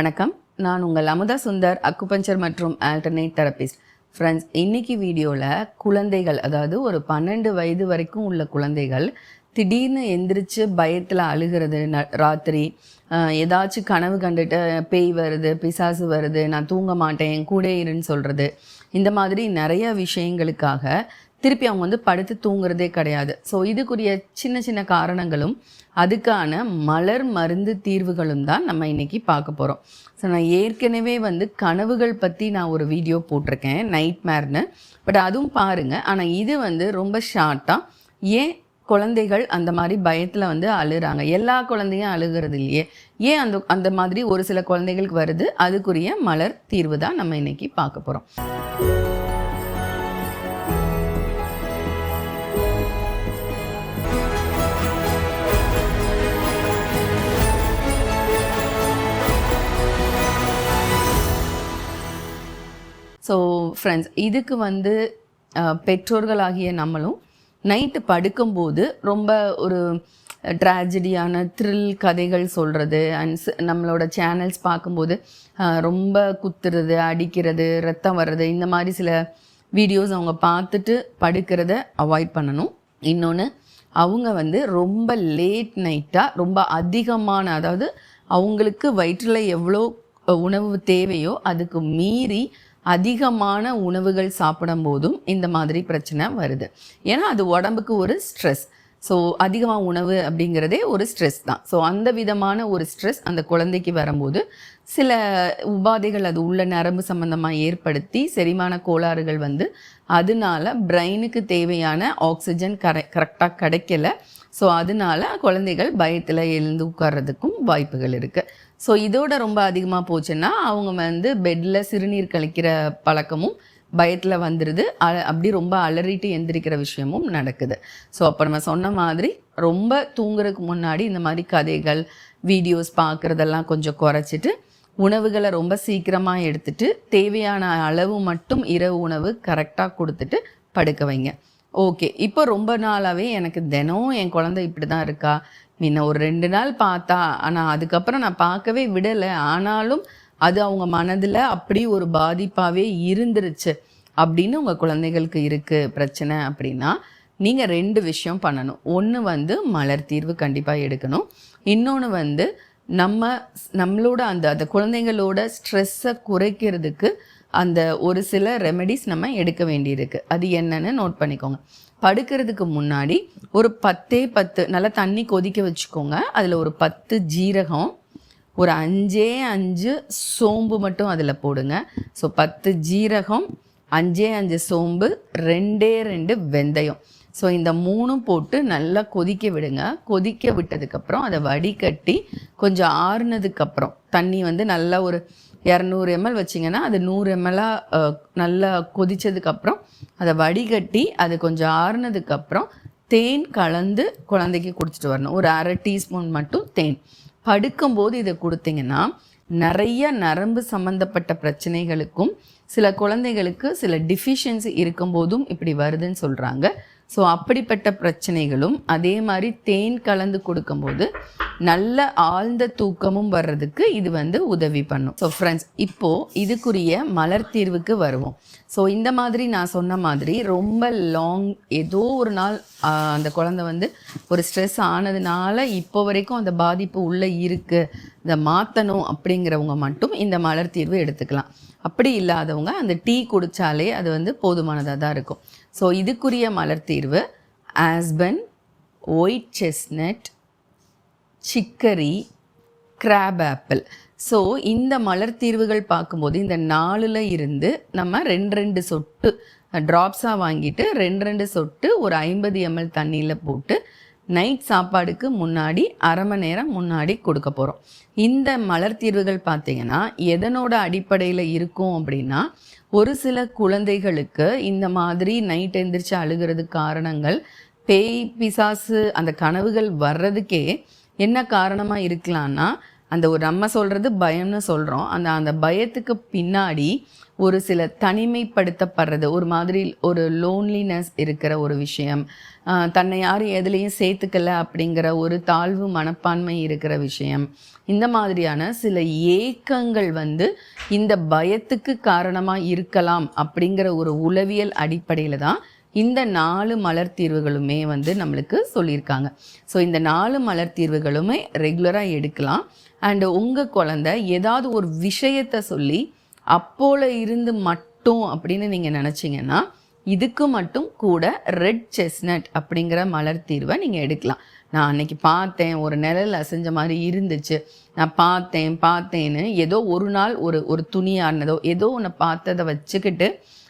வணக்கம். நான் உங்கள் அமுதா சுந்தர் அக்குபஞ்சர் மற்றும் ஆல்டர்னேட் தெரபிஸ்ட் ஃப்ரெண்ட்ஸ் இன்னைக்கு வீடியோவில் குழந்தைகள் அதாவது ஒரு பன்னெண்டு வயது வரைக்கும் உள்ள குழந்தைகள் திடீர்னு எந்திரிச்சு பயத்தில் அழுகிறது ந ராத்திரி ஏதாச்சும் கனவு கண்டுட்டு பேய் வருது பிசாசு வருது நான் தூங்க மாட்டேன் என் கூட இருன்னு சொல்கிறது இந்த மாதிரி நிறைய விஷயங்களுக்காக திருப்பி அவங்க வந்து படுத்து தூங்குறதே கிடையாது. ஸோ இதுக்குரிய சின்ன சின்ன காரணங்களும் அதுக்கான மலர் மருந்து தீர்வுகளும் தான் நம்ம இன்னைக்கு பார்க்க போகிறோம் ஸோ நான் ஏற்கனவே வந்து கனவுகள் பற்றி நான் ஒரு வீடியோ போட்டிருக்கேன் நைட் மேர்னு பட் அதுவும் பாருங்கள் ஆனால் இது வந்து ரொம்ப ஷார்ட்டாக ஏன் குழந்தைகள் அந்த மாதிரி பயத்தில் வந்து அழுகிறாங்க எல்லா குழந்தையும் அழுகிறது இல்லையே. ஏன் அந்த அந்த மாதிரி ஒரு சில குழந்தைகளுக்கு வருது? அதுக்குரிய மலர் தீர்வு தான் நம்ம இன்னைக்கு பார்க்க போகிறோம் ஸோ ஃப்ரெண்ட்ஸ் இதுக்கு வந்து பெற்றோர்களாகிய நம்மளும் நைட்டு படுக்கும்போது ரொம்ப ஒரு ட்ராஜடியான த்ரில் கதைகள் சொல்கிறது அண்ட் நம்மளோட சேனல்ஸ் பார்க்கும்போது ரொம்ப குத்துறது அடிக்கிறது ரத்தம் வர்றது இந்த மாதிரி சில வீடியோஸ் அவங்க பார்த்துட்டு படுக்கிறத அவாய்ட் பண்ணணும். இன்னொன்று அவங்க வந்து ரொம்ப லேட் நைட்டாக ரொம்ப அதிகமான அதாவது அவங்களுக்கு வயிற்றில் எவ்வளோ உணவு தேவையோ அதுக்கு மீறி அதிகமான உணவுகள் சாப்பிடும் போதும் இந்த மாதிரி பிரச்சனை வருது. ஏன்னா அது உடம்புக்கு ஒரு ஸ்ட்ரெஸ். ஸோ அதிகமாக உணவு அப்படிங்கிறதே ஒரு ஸ்ட்ரெஸ் தான். ஸோ அந்த விதமான ஒரு ஸ்ட்ரெஸ் அந்த குழந்தைக்கு வரும்போது சில உபாதைகள் அது உள்ள நரம்பு சம்பந்தமாக ஏற்படுத்தி செரிமான கோளாறுகள் வந்து அதனால பிரெயினுக்கு தேவையான ஆக்சிஜன் கரெ கரெக்டாக கிடைக்கல. ஸோ அதனால குழந்தைகள் பயத்தில் எழுந்து உட்கார்றதுக்கும் வாய்ப்புகள் இருக்குது ஸோ இதோட ரொம்ப அதிகமாக போச்சுன்னா அவங்க வந்து பெட்டில் சிறுநீர் கழிக்கிற பழக்கமும் பயத்தில் வந்துடுது அப்படி ரொம்ப அலறிட்டு எந்திரிக்கிற விஷயமும் நடக்குது. ஸோ அப்போ நம்ம சொன்ன மாதிரி ரொம்ப தூங்குறதுக்கு முன்னாடி இந்த மாதிரி கதைகள் வீடியோஸ் பார்க்குறதெல்லாம் கொஞ்சம் குறைச்சிட்டு உணவுகளை ரொம்ப சீக்கிரமாக எடுத்துட்டு தேவையான அளவு மட்டும் இரவு உணவு கரெக்டாக கொடுத்துட்டு படுக்க வைங்க. ஓகே இப்போ ரொம்ப நாளாகவே எனக்கு தினம் என் குழந்தை இப்படி தான் இருக்கா? முன்ன ஒரு ரெண்டு நாள் பார்த்தா ஆனால் அதுக்கப்புறம் நான் பார்க்கவே விடலை. ஆனாலும் அது அவங்க மனதில் அப்படி ஒரு பாதிப்பாகவே இருந்துருச்சு. அப்படின்னு உங்கள் குழந்தைகளுக்கு இருக்குது பிரச்சனை அப்படின்னா நீங்கள் ரெண்டு விஷயம் பண்ணணும். ஒன்று வந்து மலர் தீர்வு கண்டிப்பாக எடுக்கணும். இன்னொன்று வந்து நம்ம நம்மளோட அந்த அந்த குழந்தைங்களோட ஸ்ட்ரெஸ்ஸை குறைக்கிறதுக்கு அந்த ஒரு சில ரெமெடிஸ் நம்ம எடுக்க வேண்டியிருக்கு. அது என்னன்னு நோட் பண்ணிக்கோங்க. படுக்கிறதுக்கு முன்னாடி ஒரு பத்தே பத்து நல்லா தண்ணி கொதிக்க வச்சுக்கோங்க. அதில் ஒரு பத்து ஜீரகம் ஒரு அஞ்சே அஞ்சு சோம்பு மட்டும் அதில் போடுங்க. ஸோ பத்து ஜீரகம் அஞ்சே அஞ்சு சோம்பு ரெண்டே ரெண்டு வெந்தயம். ஸோ இந்த மூணும் போட்டு நல்லா கொதிக்க விடுங்க. கொதிக்க விட்டதுக்கப்புறம் அதை வடிகட்டி கொஞ்சம் ஆறுனதுக்கப்புறம் தண்ணி வந்து நல்லா ஒரு இரநூறு எம்எல் வச்சிங்கன்னா அது நூறு எம்எல்லாக நல்லா கொதித்ததுக்கப்புறம் அதை வடிகட்டி அது கொஞ்சம் ஆறுனதுக்கப்புறம் தேன் கலந்து குழந்தைக்கு குடிச்சிட்டு வரணும். ஒரு அரை டீஸ்பூன் மட்டும் தேன். படுக்கும்போது இதை கொடுத்தீங்கன்னா நிறைய நரம்பு சம்மந்தப்பட்ட பிரச்சனைகளுக்கும் சில குழந்தைகளுக்கு சில டிஃபிஷியன்சி இருக்கும்போதும் இப்படி வருதுன்னு சொல்கிறாங்க ஸோ அப்படிப்பட்ட பிரச்சனைகளும் அதே மாதிரி தேன் கலந்து கொடுக்கும்போது நல்ல ஆழ்ந்த தூக்கமும் வர்றதுக்கு இது வந்து உதவி பண்ணும். ஸோ ஃப்ரெண்ட்ஸ் இப்போது இதுக்குரிய மலர் தீர்வுக்கு வருவோம். ஸோ இந்த மாதிரி நான் சொன்ன மாதிரி ரொம்ப லாங் ஏதோ ஒரு நாள் அந்த குழந்தை வந்து ஒரு ஸ்ட்ரெஸ் ஆனதுனால இப்போ வரைக்கும் அந்த பாதிப்பு உள்ளே இருக்குது இதை மாற்றணும் அப்படிங்கிறவங்க மட்டும் இந்த மலர் தீர்வு எடுத்துக்கலாம். அப்படி இல்லாதவங்க அந்த டீ குடித்தாலே அது வந்து போதுமானதாக தான் இருக்கும். ஸோ இதுக்குரிய மலர் தீர்வு aspen white chestnut chicory crab apple so இந்த மலர் தீர்வுகள் பார்க்கும்போது இந்த நாலில் இருந்து நம்ம ரெண்டு ரெண்டு சொட்டு ட்ராப்ஸாக வாங்கிட்டு ரெண்டு ரெண்டு சொட்டு ஒரு ஐம்பது எம்எல் தண்ணியில் போட்டு நைட் சாப்பாடுக்கு முன்னாடி அரை மணி நேரம் முன்னாடி கொடுக்க போகிறோம் இந்த மலர் தீர்வுகள் பார்த்திங்கன்னா எதனோட அடிப்படையில் இருக்கும் அப்படின்னா ஒரு சில குழந்தைகளுக்கு இந்த மாதிரி நைட் எந்திரிச்சு அழுகிறது காரணங்கள் பேய் பிசாசு அந்த கனவுகள் வர்றதுக்கே என்ன காரணமாக இருக்கலாம்னா அந்த ஒரு நம்ம சொல்கிறது பயம்னு சொல்கிறோம் அந்த அந்த பயத்துக்கு பின்னாடி ஒரு சில தனிமைப்படுத்தப்படுறது ஒரு மாதிரி ஒரு லோன்லினஸ் இருக்கிற ஒரு விஷயம். தன்னை யாரும் எதுலேயும் சேர்த்துக்கல அப்படிங்கிற ஒரு தாழ்வு மனப்பான்மை இருக்கிற விஷயம். இந்த மாதிரியான சில ஏக்கங்கள் வந்து இந்த பயத்துக்கு காரணமாக இருக்கலாம் அப்படிங்கிற ஒரு உளவியல் அடிப்படையில் தான் இந்த நாலு மலர் தீர்வுகளுமே வந்து நம்மளுக்கு சொல்லியிருக்காங்க. ஸோ இந்த நாலு மலர் தீர்வுகளுமே ரெகுலராக எடுக்கலாம். அண்டு உங்கள் குழந்தை ஏதாவது ஒரு விஷயத்தை சொல்லி அப்போல இருந்து மட்டும் அப்படின்னு நீங்கள் நினச்சிங்கன்னா இதுக்கு மட்டும் கூட ரெட் செஸ்னட் அப்படிங்கிற மலர் தீர்வை நீங்கள் எடுக்கலாம். நான் அன்னைக்கு பார்த்தேன் ஒரு நிழல் அசைஞ்ச மாதிரி இருந்துச்சு. நான் பார்த்தேன் பார்த்தேன்னு ஏதோ ஒரு நாள் ஒரு ஒரு துணியானதோ ஏதோ ஒன்று பார்த்ததை வச்சுக்கிட்டு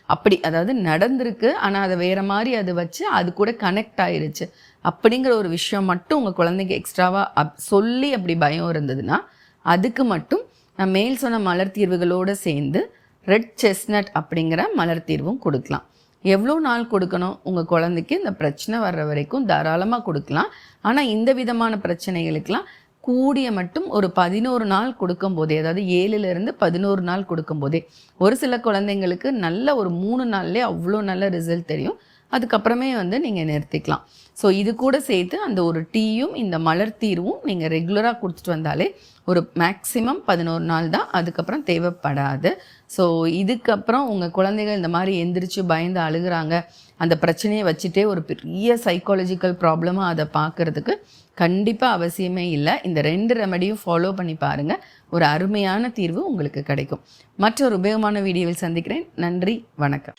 அப்படி அதாவது நடந்திருக்கு ஆனால் அதை வேற மாதிரி அது வச்சு அது கூட கனெக்ட் ஆயிருச்சு. அப்படிங்கிற ஒரு விஷயம் மட்டும் உங்கள் குழந்தைக்கு எக்ஸ்ட்ராவாக அப் சொல்லி அப்படி பயம் இருந்ததுன்னா அதுக்கு மட்டும் நான் மேல் சொன்ன மலர் தீர்வுகளோடு சேர்ந்து ரெட் செஸ்னட் அப்படிங்கிற மலர் தீர்வும் கொடுக்கலாம். எவ்வளோ நாள் கொடுக்கணும்? உங்கள் குழந்தைக்கு இந்த பிரச்சனை வர்ற வரைக்கும் தாராளமாக கொடுக்கலாம். ஆனால் இந்த விதமான பிரச்சனைகளுக்கெல்லாம் கூடிய மட்டும் ஒரு பதினோரு நாள் கொடுக்கும்போதே அதாவது ஏழுலேருந்து பதினோரு நாள் கொடுக்கும்போதே ஒரு சில குழந்தைங்களுக்கு நல்ல ஒரு மூணு நாள்லேயே அவ்வளோ நல்ல ரிசல்ட் தெரியும். அதுக்கப்புறமே வந்து நீங்கள் நிறுத்திக்கலாம். ஸோ இது கூட சேர்த்து அந்த ஒரு டீயும் இந்த மலர் தீர்வும் நீங்கள் ரெகுலராக கொடுத்துட்டு வந்தாலே ஒரு மேக்ஸிமம் பதினோரு நாள் தான் அதுக்கப்புறம் தேவைப்படாது. ஸோ இதுக்கப்புறம் உங்கள் குழந்தைகள் இந்த மாதிரி எந்திரிச்சு பயந்து அழுகிறாங்க அந்த பிரச்சனையை வச்சுட்டே ஒரு பெரிய சைக்காலஜிக்கல் ப்ராப்ளமாக அதை பார்க்குறதுக்கு கண்டிப்பாக அவசியமே இல்லை. இந்த ரெண்டு ரெமடியும் ஃபாலோ பண்ணி பாருங்கள் ஒரு அருமையான தீர்வு உங்களுக்கு கிடைக்கும். மற்றொரு உபயோகமான வீடியோவில் சந்திக்கிறேன். நன்றி வணக்கம்.